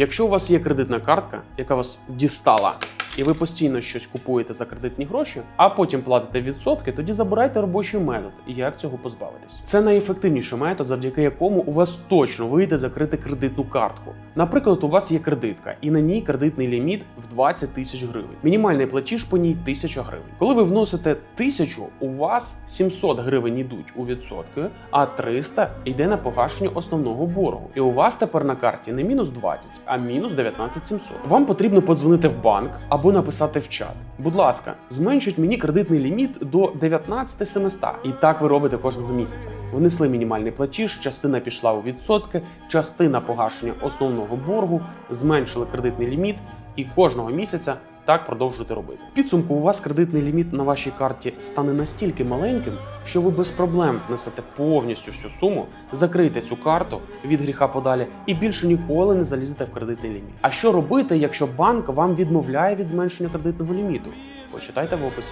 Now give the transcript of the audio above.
Якщо у вас є кредитна картка, яка вас дістала, і ви постійно щось купуєте за кредитні гроші, а потім платите відсотки, тоді забирайте робочий метод. І як цього позбавитись? Це найефективніший метод, завдяки якому у вас точно вийде закрити кредитну картку. Наприклад, у вас є кредитка, і на ній кредитний ліміт в 20 тисяч гривень. Мінімальний платіж по ній 1000 гривень. Коли ви вносите 1000, у вас 700 гривень йдуть у відсотки, а 300 йде на погашення основного боргу. І у вас тепер на карті не мінус 20, а мінус 19 700. Вам потрібно подзвонити в банк або написати в чат. Будь ласка, зменшіть мені кредитний ліміт до 19 700. І так ви робите кожного місяця. Внесли мінімальний платіж, частина пішла у відсотки, частина погашення основного боргу, зменшили кредитний ліміт, і кожного місяця так продовжуєте робити. Підсумку у вас кредитний ліміт на вашій карті стане настільки маленьким, що ви без проблем внесете повністю всю суму, закрийте цю карту від гріха подалі і більше ніколи не залізете в кредитний ліміт. А що робити, якщо банк вам відмовляє від зменшення кредитного ліміту? Почитайте в описі.